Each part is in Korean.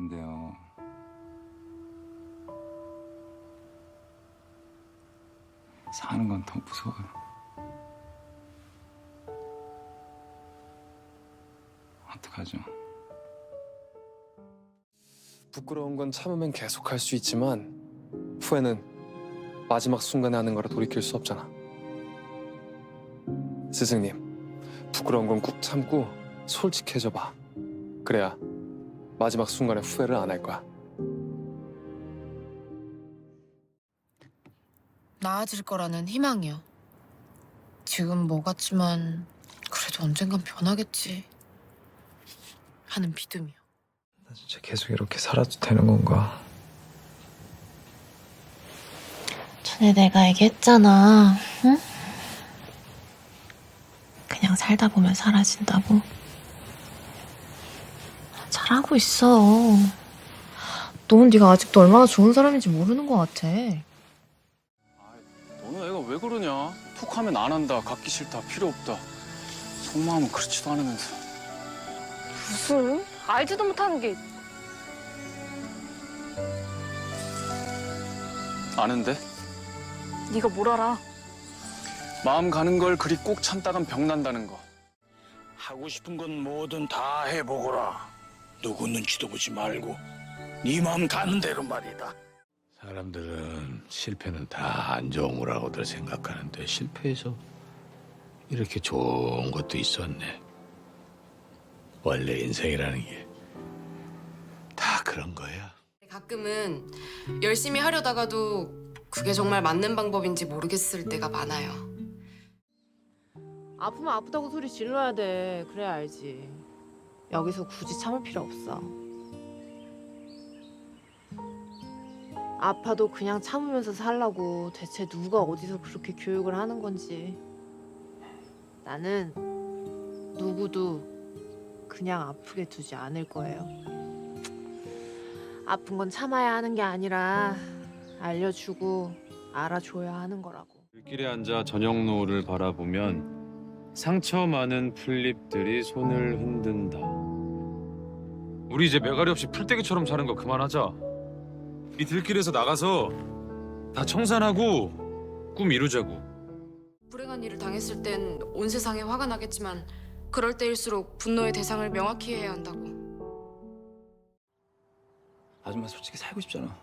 같은데요. 사는 건 더 무서워요. 어떡하죠? 부끄러운 건 참으면 계속 할 수 있지만 후회는 마지막 순간에 하는 거라 돌이킬 수 없잖아. 스승님, 부끄러운 건 꾹 참고 솔직해져 봐. 그래야 마지막 순간에 후회를 안 할 거야. 나아질 거라는 희망이요. 지금 뭐 같지만 그래도 언젠간 변하겠지. 하는 믿음이요. 나 진짜 계속 이렇게 살아도 되는 건가? 전에 내가 얘기했잖아. 응? 그냥 살다 보면 사라진다고. 잘하고 있어. 넌 네가 아직도 얼마나 좋은 사람인지 모르는 것 같아. 너는 애가 왜 그러냐? 툭하면 안 한다, 갖기 싫다, 필요 없다. 속마음은 그렇지도 않으면서. 무슨 알지도 못하는 게 아는데? 네가 뭘 알아? 마음 가는 걸 그리 꼭 참다간 병난다는 거. 하고 싶은 건 뭐든 다 해보거라. 누구 눈치도 보지 말고 네 마음 가는 대로 말이다. 사람들은 실패는 다 안 좋은 거라고들 생각하는데 실패해서 이렇게 좋은 것도 있었네. 원래 인생이라는 게 다 그런 거야. 가끔은 열심히 하려다가도 그게 정말 맞는 방법인지 모르겠을 때가 많아요. 아프면 아프다고 소리 질러야 돼. 그래야 알지. 여기서 굳이 참을 필요 없어. 아파도 그냥 참으면서 살라고 대체 누가 어디서 그렇게 교육을 하는 건지. 나는 누구도 그냥 아프게 두지 않을 거예요. 아픈 건 참아야 하는 게 아니라 알려주고 알아줘야 하는 거라고. 길에 앉아 저녁 노을을 바라보면 상처 많은 풀잎들이 손을 흔든다. 우리 이제 매가리 없이 풀떼기처럼 사는 거 그만하자. 이 들길에서 나가서 다 청산하고 꿈 이루자고. 불행한 일을 당했을 땐 온 세상에 화가 나겠지만 그럴 때일수록 분노의 대상을 명확히 해야 한다고. 아줌마 솔직히 살고 싶잖아.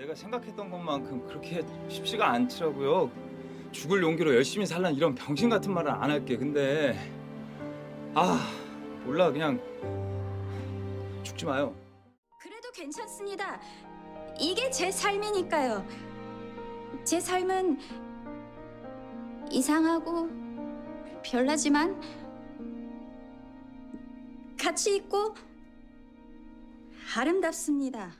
내가 생각했던 것만큼 그렇게 쉽지가 않더라고요. 죽을 용기로 열심히 살란 이런 병신 같은 말은 안 할게. 근데 아 몰라 그냥 죽지 마요. 그래도 괜찮습니다. 이게 제 삶이니까요. 제 삶은 이상하고 별나지만 가치 있고 아름답습니다.